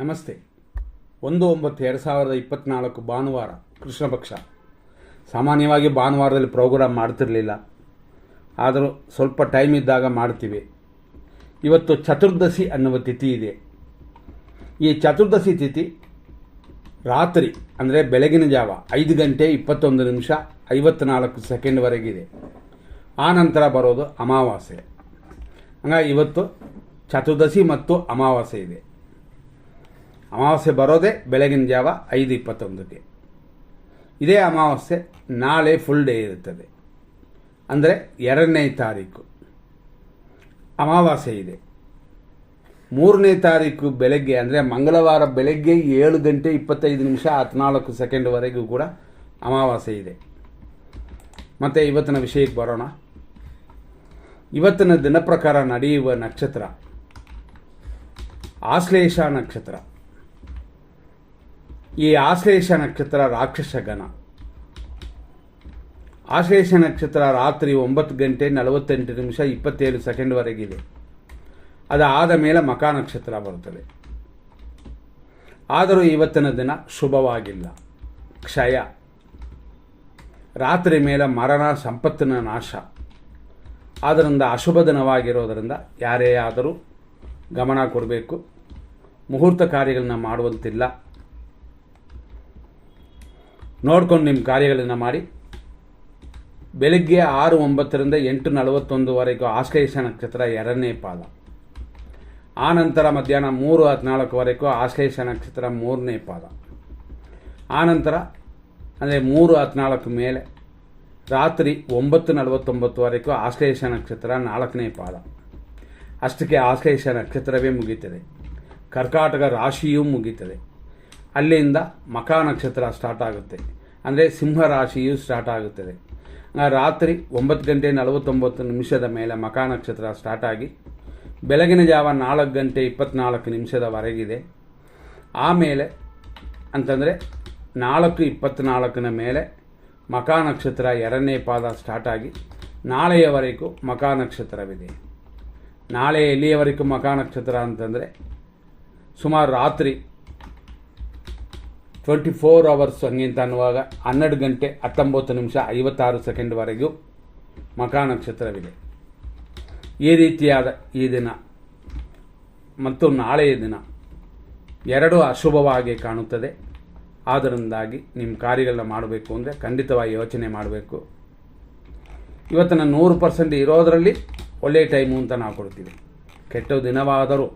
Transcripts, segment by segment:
ನಮಸ್ತೆ. ಒಂದು ಒಂಬತ್ತು ಎರಡು ಸಾವಿರದ ಇಪ್ಪತ್ತ್ನಾಲ್ಕು ಭಾನುವಾರ ಕೃಷ್ಣ ಪಕ್ಷ. ಸಾಮಾನ್ಯವಾಗಿ ಭಾನುವಾರದಲ್ಲಿ ಪ್ರೋಗ್ರಾಮ್ ಮಾಡ್ತಿರಲಿಲ್ಲ. ಆದರೂ ಸ್ವಲ್ಪ ಟೈಮ್ ಇದ್ದಾಗ ಮಾಡ್ತೀವಿ. ಇವತ್ತು ಚತುರ್ದಶಿ ಅನ್ನುವ ತಿಥಿ ಇದೆ. ಈ ಚತುರ್ದಶಿ ತಿಥಿ ರಾತ್ರಿ, ಅಂದರೆ ಬೆಳಗಿನ ಜಾವ, ಐದು ಗಂಟೆ ಇಪ್ಪತ್ತೊಂದು ನಿಮಿಷ ಐವತ್ತ್ನಾಲ್ಕು ಸೆಕೆಂಡ್ವರೆಗಿದೆ ಆ ನಂತರ ಬರೋದು ಅಮಾವಾಸ್ಯೆ. ಹಂಗಾಗಿ ಇವತ್ತು ಚತುರ್ದಶಿ ಮತ್ತು ಅಮಾವಾಸ್ಯೆ ಇದೆ. ಅಮಾವಾಸ್ಯೆ ಬರೋದೇ ಬೆಳಗಿನ ಜಾವ ಐದು ಇಪ್ಪತ್ತೊಂದಕ್ಕೆ. ಇದೇ ಅಮಾವಾಸ್ಯೆ ನಾಳೆ ಫುಲ್ ಡೇ ಇರುತ್ತದೆ. ಅಂದರೆ ಎರಡನೇ ತಾರೀಕು. ಅಮಾವಾಸ್ಯೆ ಇದೆ. ಮೂರನೇ ತಾರೀಕು ಬೆಳಗ್ಗೆ, ಅಂದರೆ ಮಂಗಳವಾರ ಬೆಳಗ್ಗೆ ಏಳು ಗಂಟೆ ಇಪ್ಪತ್ತೈದು ನಿಮಿಷ ಹದಿನಾಲ್ಕು ಸೆಕೆಂಡ್ವರೆಗೂ ಕೂಡ ಅಮಾವಾಸ್ಯೆ ಇದೆ. ಮತ್ತು ಇವತ್ತಿನ ವಿಷಯಕ್ಕೆ ಬರೋಣ. ಇವತ್ತಿನ ದಿನ ಪ್ರಕಾರ ನಡೆಯುವ ನಕ್ಷತ್ರ. ಆಶ್ಲೇಷ ನಕ್ಷತ್ರ. ಈ ಆಶ್ಲೇಷ ನಕ್ಷತ್ರ ರಾಕ್ಷಸ ಗಣ ಆಶ್ಲೇಷ ನಕ್ಷತ್ರ ರಾತ್ರಿ ಒಂಬತ್ತು ಗಂಟೆ ನಲವತ್ತೆಂಟು ನಿಮಿಷ ಇಪ್ಪತ್ತೇಳು ಸೆಕೆಂಡ್ವರೆಗಿದೆ ಅದಾದ ಮೇಲೆ ಮಕ ನಕ್ಷತ್ರ ಬರುತ್ತದೆ. ಆದರೂ ಇವತ್ತಿನ ದಿನ ಶುಭವಾಗಿಲ್ಲ. ಕ್ಷಯ. ರಾತ್ರಿ ಮೇಲೆ ಮರಣ, ಸಂಪತ್ತಿನ ನಾಶ. ಆದ್ದರಿಂದ ಅಶುಭ ದಿನವಾಗಿರೋದರಿಂದ ಯಾರೇ ಆದರೂ ಗಮನ ಕೊಡಬೇಕು. ಮುಹೂರ್ತ ಕಾರ್ಯಗಳನ್ನ ಮಾಡುವಂತಿಲ್ಲ. ನೋಡ್ಕೊಂಡು ನಿಮ್ಮ ಕಾರ್ಯಗಳನ್ನು ಮಾಡಿ. ಬೆಳಗ್ಗೆ ಆರು ಒಂಬತ್ತರಿಂದ ಎಂಟು ನಲವತ್ತೊಂದುವರೆಗೂ ಆಶ್ಲೇಷ ನಕ್ಷತ್ರ ಎರಡನೇ ಪಾದ. ಆನಂತರ ನಂತರ ಮಧ್ಯಾಹ್ನ ಮೂರು ಹದಿನಾಲ್ಕುವರೆಗೂ ಆಶ್ಲೇಷ ನಕ್ಷತ್ರ ಮೂರನೇ ಪಾದ. ಆನಂತರ ನಂತರ, ಅಂದರೆ ಮೂರು ಹದಿನಾಲ್ಕು ಮೇಲೆ ರಾತ್ರಿ ಒಂಬತ್ತು ನಲವತ್ತೊಂಬತ್ತುವರೆಗೂ ಆಶ್ಲೇಷ ನಕ್ಷತ್ರ ನಾಲ್ಕನೇ ಪಾದ. ಅಷ್ಟಕ್ಕೆ ಆಶ್ಲೇಷ ನಕ್ಷತ್ರವೇ ಮುಗೀತದೆ ಕರ್ಕಾಟಕ ರಾಶಿಯೂ ಮುಗೀತದೆ ಅಲ್ಲಿಂದ ಮಕಾ ನಕ್ಷತ್ರ ಸ್ಟಾರ್ಟ್ ಆಗುತ್ತೆ. ಅಂದರೆ ಸಿಂಹ ರಾಶಿಯೂ ಸ್ಟಾರ್ಟ್ ಆಗುತ್ತದೆ. ರಾತ್ರಿ ಒಂಬತ್ತು ಗಂಟೆ ನಲವತ್ತೊಂಬತ್ತು ನಿಮಿಷದ ಮೇಲೆ ಮಕ ನಕ್ಷತ್ರ ಸ್ಟಾರ್ಟ್ ಆಗಿ, ಬೆಳಗಿನ ಜಾವ ನಾಲ್ಕು ಗಂಟೆ ಇಪ್ಪತ್ನಾಲ್ಕು ನಿಮಿಷದವರೆಗಿದೆ. ಆಮೇಲೆ ಅಂತಂದರೆ ನಾಲ್ಕು ಇಪ್ಪತ್ತ್ನಾಲ್ಕನ ಮೇಲೆ ಮಕ ನಕ್ಷತ್ರ ಎರಡನೇ ಪಾದ ಸ್ಟಾರ್ಟ್ ಆಗಿ, ನಾಳೆಯವರೆಗೂ ಮಕ ನಕ್ಷತ್ರವಿದೆ. ನಾಳೆ ಎಲ್ಲಿಯವರೆಗೂ ಮಕ ನಕ್ಷತ್ರ ಅಂತಂದರೆ ಸುಮಾರು ರಾತ್ರಿ ಟ್ವೆಂಟಿ ಫೋರ್ ಅವರ್ಸ್ ಹಂಗೆ ಅಂತ ಅನ್ನುವಾಗ ಹನ್ನೆರಡು ಗಂಟೆ ಹತ್ತೊಂಬತ್ತು ನಿಮಿಷ ಐವತ್ತಾರು ಸೆಕೆಂಡ್ವರೆಗೂ ಮಕ ನಕ್ಷತ್ರವಿದೆ. ಈ ರೀತಿಯಾದ ಈ ದಿನ, ಮತ್ತು ನಾಳೆಯ ದಿನ ಎರಡೂ ಅಶುಭವಾಗಿ ಕಾಣುತ್ತದೆ. ಆದ್ದರಿಂದಾಗಿ ನಿಮ್ಮ ಕಾರ್ಯಗಳನ್ನ ಮಾಡಬೇಕು ಅಂದರೆ ಖಂಡಿತವಾಗಿ ಯೋಚನೆ ಮಾಡಬೇಕು. ಇವತ್ತಿನ ನೂರು ಪರ್ಸೆಂಟ್ ಇರೋದರಲ್ಲಿ ಒಳ್ಳೆಯ ಟೈಮು ಅಂತ ನಾವು ಕೊಡ್ತೀವಿ. ಕೆಟ್ಟ ದಿನವಾದರೂ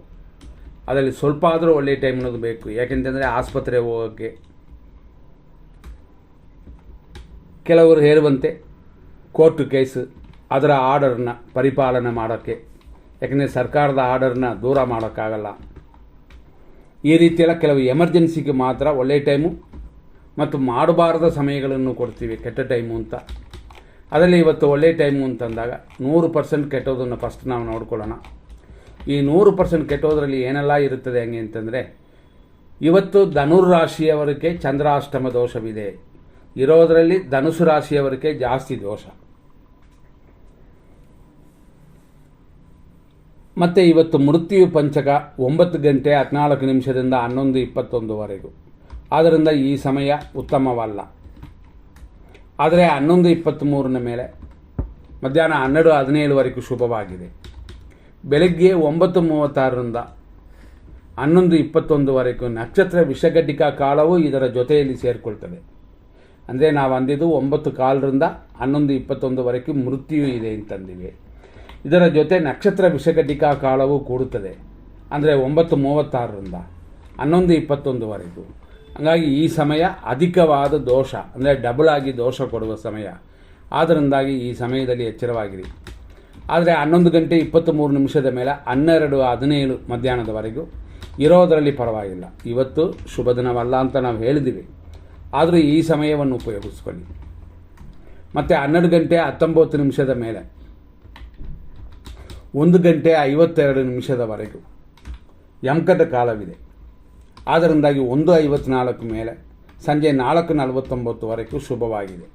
ಅದರಲ್ಲಿ ಸ್ವಲ್ಪ ಆದರೂ ಒಳ್ಳೆಯ ಟೈಮ್ ಅನ್ನೋದು ಬೇಕು. ಯಾಕೆಂತಂದರೆ ಆಸ್ಪತ್ರೆ ಹೋಗೋಕ್ಕೆ ಕೆಲವರು ಹೇಳುವಂತೆ ಕೋರ್ಟ್ ಕೇಸ್ ಅದರ ಆರ್ಡರ್ನ ಪರಿಪಾಲನೆ ಮಾಡೋಕ್ಕೆ. ಯಾಕೆಂದರೆ ಸರ್ಕಾರದ ಆರ್ಡರ್ನ ದೂರ ಮಾಡೋಕ್ಕಾಗಲ್ಲ. ಈ ರೀತಿಯೆಲ್ಲ ಕೆಲವು ಎಮರ್ಜೆನ್ಸಿಗೆ ಮಾತ್ರ ಒಳ್ಳೆಯ ಟೈಮು ಮತ್ತು ಮಾಡಬಾರದ ಸಮಯಗಳನ್ನು ಕೊಡ್ತೀವಿ, ಕೆಟ್ಟ ಟೈಮು ಅಂತ. ಅದರಲ್ಲಿ ಇವತ್ತು ಒಳ್ಳೆಯ ಟೈಮು ಅಂತಂದಾಗ ನೂರು ಪರ್ಸೆಂಟ್ ಕೆಟ್ಟೋದನ್ನು ಫಸ್ಟ್ ನಾವು ನೋಡ್ಕೊಳ್ಳೋಣ. ಈ ನೂರು ಪರ್ಸೆಂಟ್ ಕೆಟ್ಟೋದ್ರಲ್ಲಿ ಏನೆಲ್ಲ ಇರುತ್ತದೆ ಹಂಗೆ ಅಂತಂದರೆ, ಇವತ್ತು ಧನುರ್ ರಾಶಿಯವರಿಗೆ ಚಂದ್ರಾಷ್ಟಮ ದೋಷವಿದೆ. ಇರೋದರಲ್ಲಿ ಧನುಸು ರಾಶಿಯವರಿಗೆ ಜಾಸ್ತಿ ದೋಷ. ಮತ್ತು ಇವತ್ತು ಮೃತ್ಯು ಪಂಚಕ ಒಂಬತ್ತು ಗಂಟೆ ಹದಿನಾಲ್ಕು ನಿಮಿಷದಿಂದ ಹನ್ನೊಂದು ಇಪ್ಪತ್ತೊಂದುವರೆಗೂ. ಆದ್ದರಿಂದ ಈ ಸಮಯ ಉತ್ತಮವಲ್ಲ. ಆದರೆ ಹನ್ನೊಂದು ಇಪ್ಪತ್ತ್ಮೂರನ ಮೇಲೆ ಮಧ್ಯಾಹ್ನ ಹನ್ನೆರಡು ಹದಿನೇಳುವರೆಗೂ ಶುಭವಾಗಿದೆ. ಬೆಳಗ್ಗೆ ಒಂಬತ್ತು ಮೂವತ್ತಾರರಿಂದ ಹನ್ನೊಂದು ಇಪ್ಪತ್ತೊಂದುವರೆಗೂ ನಕ್ಷತ್ರ ವಿಷಘಟಿಕಾ ಕಾಲವು ಇದರ ಜೊತೆಯಲ್ಲಿ ಸೇರಿಕೊಳ್ತದೆ. ಅಂದರೆ ನಾವು ಅಂದಿದ್ದು ಒಂಬತ್ತು ಕಾಲರಿಂದ ಹನ್ನೊಂದು ಇಪ್ಪತ್ತೊಂದುವರೆಗೂ ಮೃತ್ಯು ಇದೆ ಅಂತಂದಿವೆ ಇದರ ಜೊತೆ ನಕ್ಷತ್ರ ವಿಷಘಟಿಕಾ ಕಾಲವು ಕೂಡುತ್ತದೆ. ಅಂದರೆ ಒಂಬತ್ತು ಮೂವತ್ತಾರರಿಂದ ಹನ್ನೊಂದು ಇಪ್ಪತ್ತೊಂದುವರೆಗೂ. ಹಾಗಾಗಿ ಈ ಸಮಯ ಅಧಿಕವಾದ ದೋಷ, ಅಂದರೆ ಡಬಲ್ ಆಗಿ ದೋಷ ಕೊಡುವ ಸಮಯ. ಆದ್ದರಿಂದಾಗಿ ಈ ಸಮಯದಲ್ಲಿ ಎಚ್ಚರವಾಗಿರಿ. ಆದರೆ ಹನ್ನೊಂದು ಗಂಟೆ ಇಪ್ಪತ್ತ್ಮೂರು ನಿಮಿಷದ ಮೇಲೆ ಹನ್ನೆರಡು ಹದಿನೇಳು ಮಧ್ಯಾಹ್ನದವರೆಗೂ ಇರೋದರಲ್ಲಿ ಪರವಾಗಿಲ್ಲ. ಇವತ್ತು ಶುಭ ದಿನವಲ್ಲ ಅಂತ ನಾವು ಹೇಳಿದ್ದೀವಿ. ಆದರೂ ಈ ಸಮಯವನ್ನು ಉಪಯೋಗಿಸ್ಕೊಳ್ಳಿ. ಮತ್ತು ಹನ್ನೆರಡು ಗಂಟೆ ಹತ್ತೊಂಬತ್ತು ನಿಮಿಷದ ಮೇಲೆ ಒಂದು ಗಂಟೆ ಐವತ್ತೆರಡು ನಿಮಿಷದವರೆಗೂ ಯಮಕದ ಕಾಲವಿದೆ. ಆದ್ದರಿಂದಾಗಿ ಒಂದು ಐವತ್ನಾಲ್ಕು ಮೇಲೆ ಸಂಜೆ ನಾಲ್ಕು ನಲವತ್ತೊಂಬತ್ತುವರೆಗೂ ಶುಭವಾಗಿದೆ.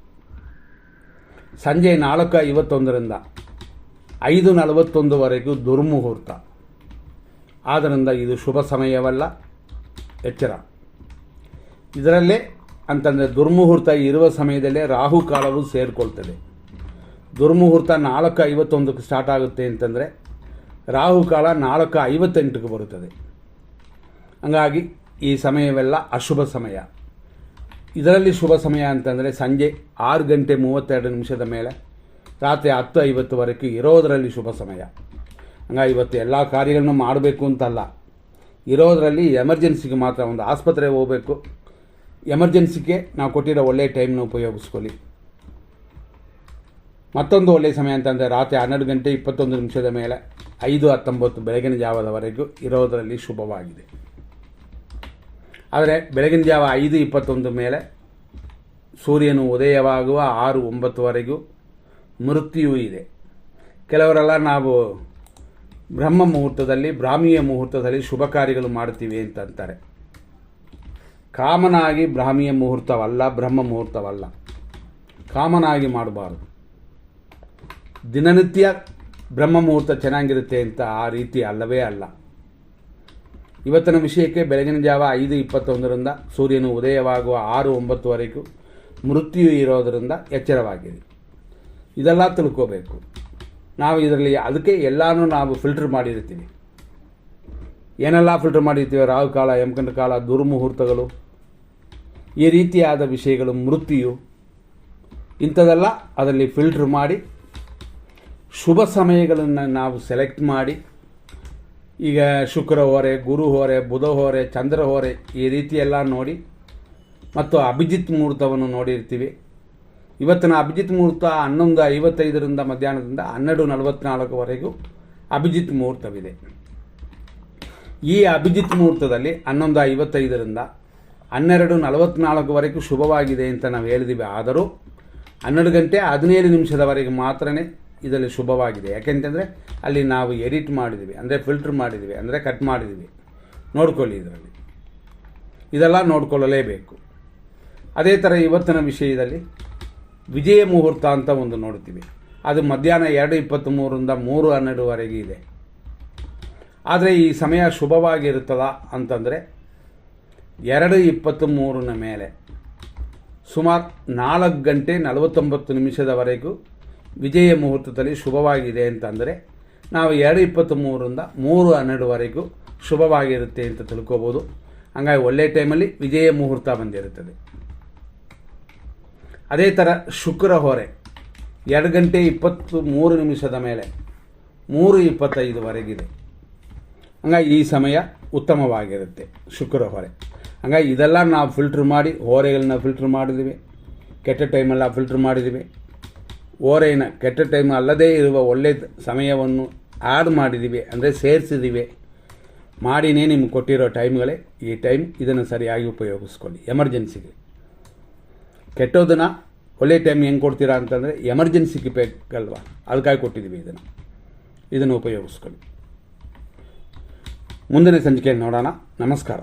ಸಂಜೆ ನಾಲ್ಕು ಐವತ್ತೊಂದರಿಂದ ಐದು ನಲವತ್ತೊಂದುವರೆಗೂ ದುರ್ಮುಹೂರ್ತ. ಆದ್ದರಿಂದ ಇದು ಶುಭ ಸಮಯವಲ್ಲ. ಎಚ್ಚರ. ಇದರಲ್ಲೇ ಅಂತಂದರೆ ದುರ್ಮುಹೂರ್ತ ಇರುವ ಸಮಯದಲ್ಲೇ ರಾಹುಕಾಲವು ಸೇರಿಕೊಳ್ತದೆ. ದುರ್ಮುಹೂರ್ತ ನಾಲ್ಕು ಐವತ್ತೊಂದಕ್ಕೆ ಸ್ಟಾರ್ಟ್ ಆಗುತ್ತೆ ಅಂತಂದರೆ ರಾಹುಕಾಲ ನಾಲ್ಕು ಐವತ್ತೆಂಟಕ್ಕೆ ಬರುತ್ತದೆ. ಹಂಗಾಗಿ ಈ ಸಮಯವೆಲ್ಲ ಅಶುಭ ಸಮಯ. ಇದರಲ್ಲಿ ಶುಭ ಸಮಯ ಅಂತಂದರೆ ಸಂಜೆ ಆರು ಗಂಟೆ ಮೂವತ್ತೆರಡು ನಿಮಿಷದ ಮೇಲೆ ರಾತ್ರಿ ಹತ್ತು ಐವತ್ತುವರೆಗೂ ಇರೋದರಲ್ಲಿ ಶುಭ ಸಮಯ. ಹಂಗಾಗಿ ಇವತ್ತು ಎಲ್ಲ ಕಾರ್ಯಗಳನ್ನು ಮಾಡಬೇಕು ಅಂತಲ್ಲ. ಇರೋದರಲ್ಲಿ ಎಮರ್ಜೆನ್ಸಿಗೆ ಮಾತ್ರ ಒಂದು ಆಸ್ಪತ್ರೆಗೆ ಹೋಗಬೇಕು. ಎಮರ್ಜೆನ್ಸಿಗೆ ನಾವು ಕೊಟ್ಟಿರೋ ಒಳ್ಳೆಯ ಟೈಮ್ನ ಉಪಯೋಗಿಸ್ಕೊಳ್ಳಿ. ಮತ್ತೊಂದು ಒಳ್ಳೆಯ ಸಮಯ ಅಂತಂದರೆ ರಾತ್ರಿ ಹನ್ನೆರಡು ಗಂಟೆ ಇಪ್ಪತ್ತೊಂದು ನಿಮಿಷದ ಮೇಲೆ ಐದು ಹತ್ತೊಂಬತ್ತು ಬೆಳಗಿನ ಜಾವದವರೆಗೂ ಇರೋದರಲ್ಲಿ ಶುಭವಾಗಿದೆ. ಆದರೆ ಬೆಳಗಿನ ಜಾವ ಐದು ಇಪ್ಪತ್ತೊಂದು ಮೇಲೆ ಸೂರ್ಯನು ಉದಯವಾಗುವ ಆರು ಒಂಬತ್ತುವರೆಗೂ ಮೃತ್ಯು ಇದೆ. ಕೆಲವರೆಲ್ಲ ನಾವು ಬ್ರಹ್ಮ ಮುಹೂರ್ತದಲ್ಲಿ, ಬ್ರಾಹ್ಮೀಯ ಮುಹೂರ್ತದಲ್ಲಿ ಶುಭ ಕಾರ್ಯಗಳು ಮಾಡ್ತೀವಿ ಅಂತಂತಾರೆ. ಕಾಮನಾಗಿ ಬ್ರಾಹ್ಮಿಯ ಮುಹೂರ್ತವಲ್ಲ, ಬ್ರಹ್ಮ ಮುಹೂರ್ತವಲ್ಲ. ಕಾಮನಾಗಿ ಮಾಡಬಾರ್ದು. ದಿನನಿತ್ಯ ಬ್ರಹ್ಮ ಮುಹೂರ್ತ ಚೆನ್ನಾಗಿರುತ್ತೆ ಅಂತ ಆ ರೀತಿ ಅಲ್ಲವೇ ಅಲ್ಲ. ಇವತ್ತಿನ ವಿಷಯಕ್ಕೆ ಬೆಳಗಿನ ಜಾವ ಐದು ಇಪ್ಪತ್ತೊಂದರಿಂದ ಸೂರ್ಯನು ಉದಯವಾಗುವ ಆರು ಒಂಬತ್ತುವರೆಗೂ ಮೃತ್ಯು ಇರೋದರಿಂದ ಎಚ್ಚರವಾಗಿದೆ ಇದೆಲ್ಲ ತಿಳ್ಕೋಬೇಕು. ನಾವು ಇದರಲ್ಲಿ ಅದಕ್ಕೆ ಎಲ್ಲಾನು ನಾವು ಫಿಲ್ಟರ್ ಮಾಡಿರ್ತೀವಿ. ಏನೆಲ್ಲ ಫಿಲ್ಟರ್ ಮಾಡಿರ್ತೀವಿ? ರಾಹು ಕಾಲ, ಯಮಕಂಡ ಕಾಲ, ದುರ್ಮುಹೂರ್ತಗಳು, ಈ ರೀತಿಯಾದ ವಿಷಯಗಳು, ಮೃತ್ಯು, ಇಂಥದೆಲ್ಲ ಅದರಲ್ಲಿ ಫಿಲ್ಟರ್ ಮಾಡಿ, ಶುಭ ಸಮಯಗಳನ್ನು ನಾವು ಸೆಲೆಕ್ಟ್ ಮಾಡಿ, ಈಗ ಶುಕ್ರ ಹೋರೆ, ಗುರು ಹೋರೆ, ಬುಧ ಹೋರೆ, ಚಂದ್ರ ಹೋರೆ, ಈ ರೀತಿಯೆಲ್ಲ ನೋಡಿ, ಮತ್ತು ಅಭಿಜಿತ್ ಮುಹೂರ್ತವನ್ನು ನೋಡಿರ್ತೀವಿ. ಇವತ್ತಿನ ಅಭಿಜಿತ್ ಮುಹೂರ್ತ ಹನ್ನೊಂದು ಐವತ್ತೈದರಿಂದ ಮಧ್ಯಾಹ್ನದಿಂದ ಹನ್ನೆರಡು ನಲವತ್ತ್ನಾಲ್ಕುವರೆಗೂ ಅಭಿಜಿತ್ ಮುಹೂರ್ತವಿದೆ. ಈ ಅಭಿಜಿತ್ ಮುಹೂರ್ತದಲ್ಲಿ ಹನ್ನೊಂದು ಐವತ್ತೈದರಿಂದ ಹನ್ನೆರಡು ನಲವತ್ತ್ನಾಲ್ಕುವರೆಗೂ ಶುಭವಾಗಿದೆ ಅಂತ ನಾವು ಹೇಳಿದ್ದೀವಿ ಆದರೂ ಹನ್ನೆರಡು ಗಂಟೆ ಹದಿನೇಳು ನಿಮಿಷದವರೆಗೆ ಮಾತ್ರನೇ ಇದರಲ್ಲಿ ಶುಭವಾಗಿದೆ. ಯಾಕೆಂತಂದರೆ ಅಲ್ಲಿ ನಾವು ಎಡಿಟ್ ಮಾಡಿದ್ದೀವಿ ಅಂದರೆ ಫಿಲ್ಟ್ರ್ ಮಾಡಿದ್ದೀವಿ ಅಂದರೆ ಕಟ್ ಮಾಡಿದ್ದೀವಿ ನೋಡ್ಕೊಳ್ಳಿ ಇದರಲ್ಲಿ. ಇದೆಲ್ಲ ನೋಡ್ಕೊಳ್ಳಲೇಬೇಕು. ಅದೇ ಥರ ಇವತ್ತಿನ ವಿಷಯದಲ್ಲಿ ವಿಜಯ ಮುಹೂರ್ತ ಅಂತ ಒಂದು ನೋಡ್ತೀವಿ ಅದು ಮಧ್ಯಾಹ್ನ ಎರಡು ಇಪ್ಪತ್ತ್ಮೂರರಿಂದ ಮೂರು ಹನ್ನೆರಡುವರೆಗೆ ಇದೆ. ಆದರೆ ಈ ಸಮಯ ಶುಭವಾಗಿರುತ್ತದ ಅಂತಂದರೆ ಎರಡು ಇಪ್ಪತ್ತ್ಮೂರನ ಮೇಲೆ ಸುಮಾರು ನಾಲ್ಕು ಗಂಟೆ ನಲವತ್ತೊಂಬತ್ತು ನಿಮಿಷದವರೆಗೂ ವಿಜಯ ಮುಹೂರ್ತದಲ್ಲಿ ಶುಭವಾಗಿದೆ ಅಂತಂದರೆ ನಾವು ಎರಡು ಇಪ್ಪತ್ತ್ಮೂರರಿಂದ ಮೂರು ಹನ್ನೆರಡುವರೆಗೂ ಶುಭವಾಗಿರುತ್ತೆ ಅಂತ ತಿಳ್ಕೋಬೋದು. ಹಂಗಾಗಿ ಒಳ್ಳೆಯ ಟೈಮಲ್ಲಿ ವಿಜಯ ಮುಹೂರ್ತ ಬಂದಿರುತ್ತದೆ. ಅದೇ ಥರ ಶುಕ್ರ ಹೊರೆ. ಎರಡು ಗಂಟೆ ಇಪ್ಪತ್ತು ಮೂರು ನಿಮಿಷದ ಮೇಲೆ. ಮೂರು ಇಪ್ಪತ್ತೈದುವರೆಗಿದೆ ಹಂಗಾಗಿ ಈ ಸಮಯ ಉತ್ತಮವಾಗಿರುತ್ತೆ ಶುಕ್ರ ಹೊರೆ. ಹಂಗಾಗಿ ಇದೆಲ್ಲ ನಾವು ಫಿಲ್ಟ್ರ್ ಮಾಡಿ, ಹೋರೆಗಳನ್ನ ಫಿಲ್ಟ್ರ್ ಮಾಡಿದ್ವಿ. ಕೆಟ್ಟ ಟೈಮೆಲ್ಲ ಫಿಲ್ಟ್ರ್ ಮಾಡಿದ್ದೀವಿ ಓರೆಯನ್ನು ಕೆಟ್ಟ ಟೈಮ್ ಅಲ್ಲದೇ ಇರುವ ಒಳ್ಳೆಯ ಸಮಯವನ್ನು ಆ್ಯಡ್ ಮಾಡಿದ್ದೀವಿ ಅಂದರೆ ಸೇರಿಸಿದ್ದೀವಿ ಮಾಡಿನೇ ನಿಮ್ಗೆ ಕೊಟ್ಟಿರೋ ಟೈಮ್ಗಳೇ ಈ ಟೈಮ್ ಇದನ್ನು ಸರಿಯಾಗಿ ಉಪಯೋಗಿಸ್ಕೊಳ್ಳಿ. ಎಮರ್ಜೆನ್ಸಿಗೆ ಕೆಟ್ಟೋದನ್ನು ಒಳ್ಳೆ ಟೈಮ್ ಹೆಂಗೆ ಕೊಡ್ತೀರಾ ಅಂತಂದರೆ ಎಮರ್ಜೆನ್ಸಿಗೆ ಬೇಕಲ್ವಾ? ಅದಕ್ಕಾಗಿ ಕೊಟ್ಟಿದ್ದೀವಿ ಇದನ್ನು. ಇದನ್ನು ಉಪಯೋಗಿಸ್ಕೊಳ್ಳಿ. ಮುಂದಿನ ಸಂಚಿಕೆಯಲ್ಲಿ ನೋಡೋಣ. ನಮಸ್ಕಾರ.